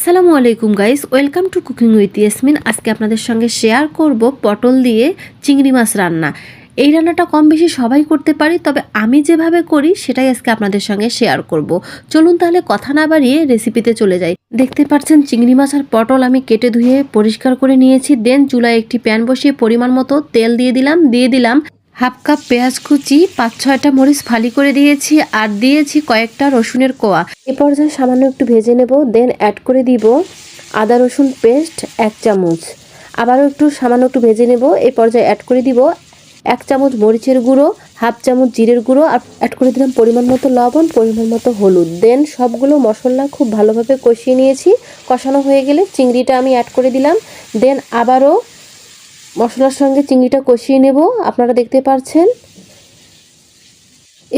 আসসালামু আলাইকুম guys welcome to cooking with Yasmin আজকে আপনাদের সঙ্গে শেয়ার করব পটল দিয়ে চিংড়ি মাছ রান্না। এই রান্নাটা কম বেশি সবাই করতে পারি, তবে আমি যেভাবে করি, সেটাই আজকে আপনাদের সঙ্গে শেয়ার করব। চলুন তাহলে কথা না বাড়িয়ে রেসিপিতে চলে যাই। দেখতে পাচ্ছেন, চিংড়ি মাছ আর পটল আমি কেটে ধুয়ে পরিষ্কার করে নিয়েছি। দেন চুলায় একটি প্যান বসিয়ে পরিমাণ মতো তেল দিয়ে দিলাম দিয়ে দিলাম। হাফ কাপ পেঁয়াজ কুচি, পাঁচ, ছয়টা মরিচ ফালি করে দিয়েছি আর দিয়েছি কয়েকটা রসুনের কোয়া। এ পর্যায়ে সামান্য একটু ভেজে নেব দেন অ্যাড করে দিব আদা রসুন পেস্ট এক চামচ। আবারও একটু সামান্য একটু ভেজে নেব এই পর্যায়ে অ্যাড করে দিব এক চামচ মরিচের গুঁড়ো, হাফ চামচ জিরের গুঁড়ো আর অ্যাড করে দিলাম পরিমাণ মতো লবণ, পরিমাণ মতো হলুদ। দেন সবগুলো মশলা খুব ভালোভাবে কষিয়ে নিয়েছি। কষানো হয়ে গেলে চিংড়িটা আমি অ্যাড করে দিলাম। দেন আবারও মশলার সঙ্গে চিংড়িটা কষিয়ে নেব, আপনারা দেখতে পাচ্ছেন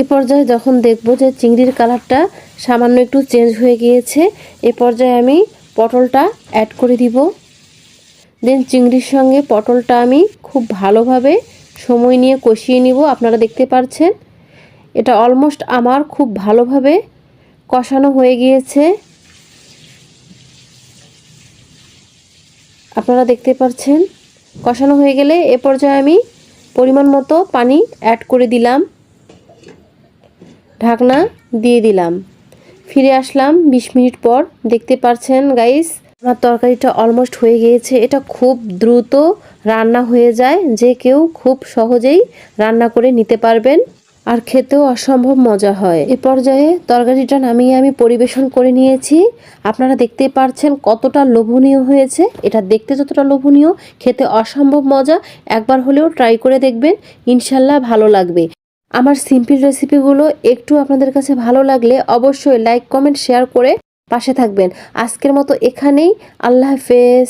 এ পর্যায়ে যখন দেখব যে চিংড়ির কালারটা সামান্য একটু চেঞ্জ হয়ে গিয়েছে, এ পর্যায়ে আমি পটলটা অ্যাড করে দিব। দেন চিংড়ির সঙ্গে পটলটা আমি খুব ভালোভাবে সময় নিয়ে কষিয়ে নিব, আপনারা দেখতে পাচ্ছেন এটা অলমোস্ট আমার খুব ভালোভাবে কষানো হয়ে গিয়েছে। আপনারা দেখতে পাচ্ছেন কষানো হয়ে গেলে এ পর্যায়ে আমি পরিমাণ মতো পানি অ্যাড করে দিলাম। ঢাকনা দিয়ে দিলাম। ফিরে আসলাম বিশ মিনিট পর। দেখতে পারছেন গাইস আমার তরকারিটা অলমোস্ট হয়ে গিয়েছে। এটা খুব দ্রুত রান্না হয়ে যায়। যে কেউ খুব সহজেই রান্না করে নিতে পারবেন। আর খেতেও অসম্ভব মজা হয়। এ পর্যায়ে তরকারিটা নামিয়ে আমি পরিবেশন করে নিয়েছি। আপনারা দেখতেই পারছেন কতটা লোভনীয় হয়েছে। এটা দেখতে যতটা লোভনীয়, খেতে অসম্ভব মজা। একবার হলেও ট্রাই করে দেখবেন, ইনশাল্লাহ ভালো লাগবে। আমার সিম্পল রেসিপিগুলো একটু আপনাদের কাছে ভালো লাগলে অবশ্যই লাইক কমেন্ট শেয়ার করে পাশে থাকবেন। আজকের মতো এখানেই, আল্লাহ হাফেজ।